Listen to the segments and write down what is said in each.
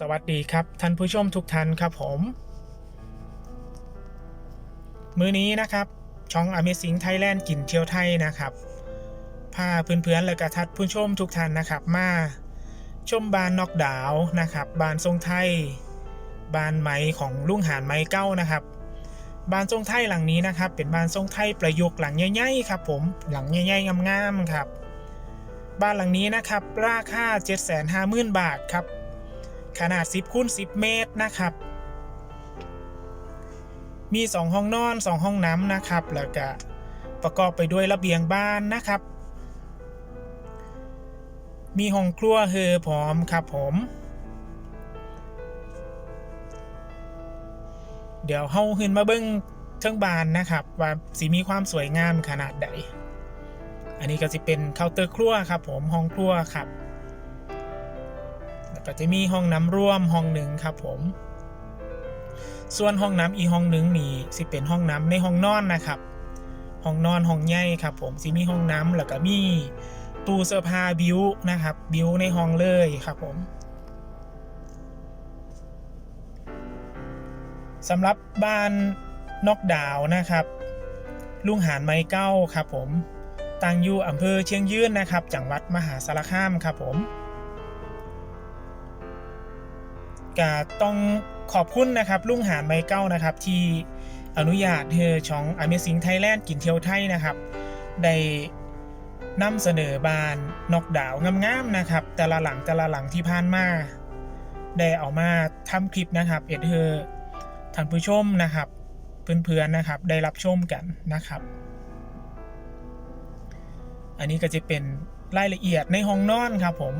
สวัสดีครับ ท่านผู้ชมทุกท่านครับผม มือนี้นะครับ ช่อง Amazing Thailand กินเที่ยวไทยนะครับพาเพื่อนๆและกระทัดผู้ชมทุกท่านนะครับมาชมบานนอกดาวนะครับบานทรงไทย บานไหมของลุงหานไม้เก้านะครับ บานทรงไทยหลังนี้นะครับ เป็นบานทรงไทยประยุกต์หลังใหญ่ๆครับผมหลังใหญ่ๆงามๆครับ บ้านหลังนี้นะครับ ราคา 750,000 บาทครับ ขนาด 10คูณ10 เมตรนะครับ มี 2 ห้องนอน 2 ห้องน้ำนะครับ แล้วก็ประกอบไปด้วยระเบียงบ้านนะครับ มีห้องครัวเฮอพร้อมครับผม เดี๋ยวเฮาขึ้นมาเบิ้งเทิงบานนะครับ ว่าสีมีความสวยงามขนาดใด อันนี้ก็จะเป็นเคาน์เตอร์ครัวครับผมห้องครัวครับ ก็จะมีห้องน้ำร่วมห้องหนึ่งครับผม ส่วนห้องน้ำอีห้องหนึ่งนี่สิเป็นห้องน้ำในห้องนอนนะครับ ห้องนอนห้องใหญ่ครับ ผมสิมีห้องน้ำแล้วก็มีตู้เสื้อผ้าบิวนะครับ บิวในห้องเลยครับผมสำหรับบ้านนอกดาวน์นะครับ ลุงหานไม้เก้าครับผมตั้งอยู่อำเภอเชียงยืนนะครับ จังหวัดมหาสารคามครับผม ก็ต้องขอบคุณนะครับลุงหานไมเก้านะครับ ที่อนุญาตให้ช่อง Amazing Thailand กินเที่ยวไทยนะครับ ได้นำเสนอบานนอกดาวงามๆนะครับ แต่ละหลังแต่ละหลังที่ผ่านมา ได้เอามาทำคลิปนะครับ เอเธอท่านผู้ชมนะครับเพื่อนๆนะครับได้รับชมกันนะครับ อันนี้ก็จะเป็นรายละเอียดในห้องนอนครับผม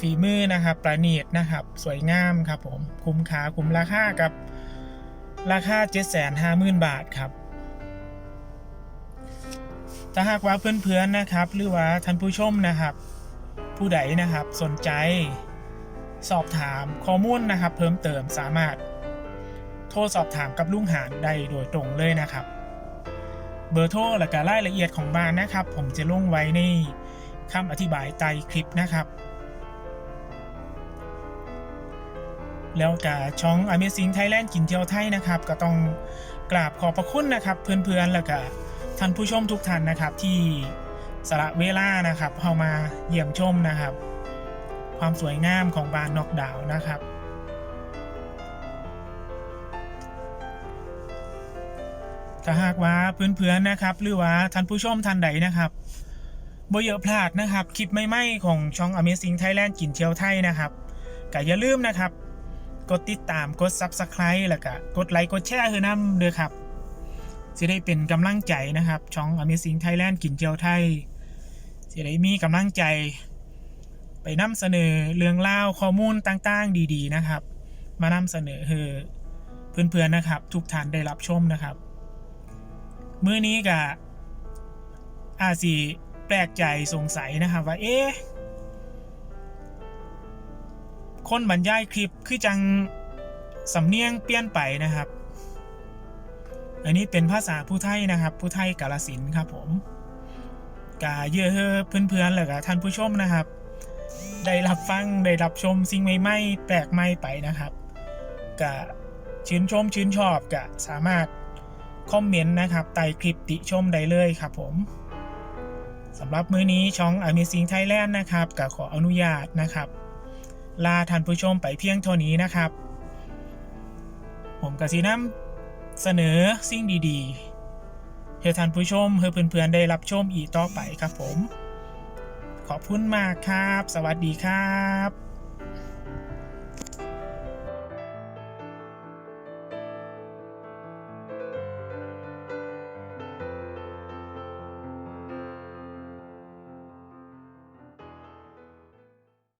ฝีมือนะครับประณีตนะครับ สวยงามครับผม คุ้มค่าคุ้มราคากับราคา 750,000 บาทครับถ้าหากว่าเพื่อนๆนะครับ หรือว่าท่านผู้ชมนะครับ ผู้ใดนะครับสนใจ สอบถามข้อมูลนะครับ เพิ่มเติมสามารถ โทรสอบถามกับลุงหานได้โดยตรงเลยนะครับ เบอร์โทรและก็รายละเอียดของบ้านนะครับ ผมจะลงไว้ในคำอธิบายใต้คลิปนะครับ แล้วกับช่อง Amazing Thailand กินเที่ยวไทยนะครับ ก็ต้องกราบขอบพระคุณนะครับ เพื่อนๆแล้วก็ท่านผู้ชมทุกท่านนะครับที่สละเวลานะครับเข้ามาเยี่ยมชมนะครับ ความสวยงามของบานนอกดาวน์นะครับถ้าหากว่าเพื่อนๆนะครับ หรือว่าท่านผู้ชมท่านใดนะครับบ่เยอะพลาดนะครับ คลิปใหม่ๆของช่อง Amazing Thailand กินเที่ยวไทยนะครับก็อย่าลืมนะครับ กดติดตามกด Subscribe แล้วก็กดไลค์กดแชร์ให้น้ำเด้วยครับจะได้เป็นกำลังใจนะครับ ช่อง Amazing Thailand กินเจียวไทยจะได้มีกำลังใจ ไปนำเสนอเรื่องเล่าข้อมูลต่างๆ ดีๆนะครับ มานำเสนอเพื่อนๆนะครับ ทุกท่านได้รับชมนะครับมื้อนี้ก็อาจสิแปลกใจสงสัยนะครับว่าเอ๊ะ คนบรรยายคลิปคือจังสำเนียงเปลี่ยนไปนะครับ อันนี้เป็นภาษาผู้ไทยนะครับ ผู้ไทยกาลสินธุ์ครับผมกาเยอะเฮอเพื่อนๆเลยกับท่านผู้ชมนะครับ ได้รับฟังได้รับชมสิ่งใหม่ๆแปลกใหม่ไปนะครับกะชื่นชมชื่นชอบกะสามารถคอมเมนต์นะครับใต้คลิปติชมได้เลยครับผมสำหรับมื้อนี้ช่อง Amazing Thailand นะครับกะขออนุญาตนะครับ ลาท่านผู้ชมไปเพียงเท่านี้นะครับ ผมกสิน้ำเสนอสิ่งดีๆให้ท่านผู้ชมเผื่อเพื่อนๆได้รับชมอีกต่อไปครับผม ขอบคุณมากครับ สวัสดีครับ